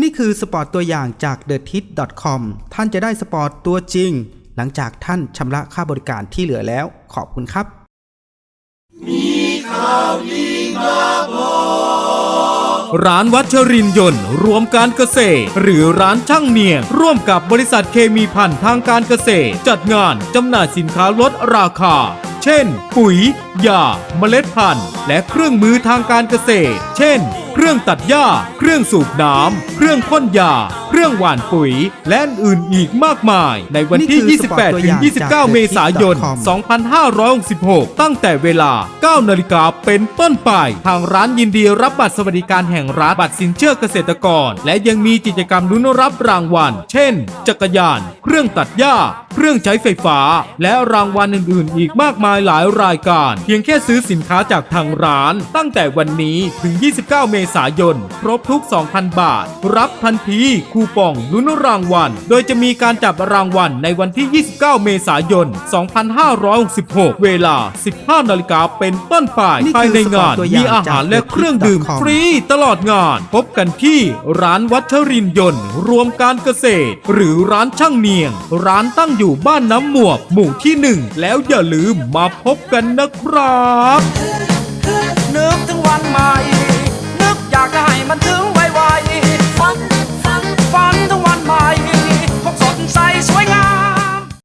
นี่คือสปอร์ตตัวอย่างจาก t h e t i t c o m ท่านจะได้สปอร์ตตัวจริง หลังจากท่านชำระค่าบริการที่เหลือแล้ว ขอบคุณครับร้านวัชรินยนต์ รวมการเกษตร หรือร้านช่างเนียง ร่วมกับบริษัทเคมีพันธ์ทางการเกษตร จัดงานจำหน่ายสินค้าลดราคา ช่น ปุ๋ยยาเมล็ดพันธุ์ และเครื่องมือทางการเกษตร เช่น เครื่องตัดหญ้า เครื่องสูบน้ำ เครื่องพ่นยา เครื่องหว่านปุ๋ย และอื่นๆอีกมากมาย ในวันที่นี่คือสปอร์ตตัวอย่างจาก28-29 เมษายน 2566 ตั้งแต่เวลา 9 นาฬิกาเป็นต้นไป ทางร้านยินดีรับบัตรสวัสดิการแห่งรัฐ บัตรสินเชื่อเกษตรกร และยังมีกิจกรรมลุ้นรับรางวัล เช่น จักรยาน เครื่องตัดหญ้า เครื่องใช้ไฟฟ้า และรางวัลอื่นๆ อีกมากมายหลายรายการ เพียงแค่ซื้อสินค้าจากทางร้าน ตั้งแต่วันนี้ถึง 29 เมษายน ครบทุก 2,000 บาท รับทันทีคูปองลุ้นรางวัล โดยจะมีการจับรางวัลในวันที่ 29 เมษายน 2566 เวลา 15 นาฬิกาเป็นต้นไปนี่คือภายในงานสปอร์ตตัวอย่ามีงอาหารจากและเครื่องดื่ม TheTip.com ฟรีตลอดงาน พบกันที่ร้านวัชรินยนต์ รวมการเกษตร หรือร้านช่างเนียง ร้านตั้งู่บ้านน้ำหมวกหมู่ที่หนึ่งแล้วอย่าลืมมาพบกันนะครับ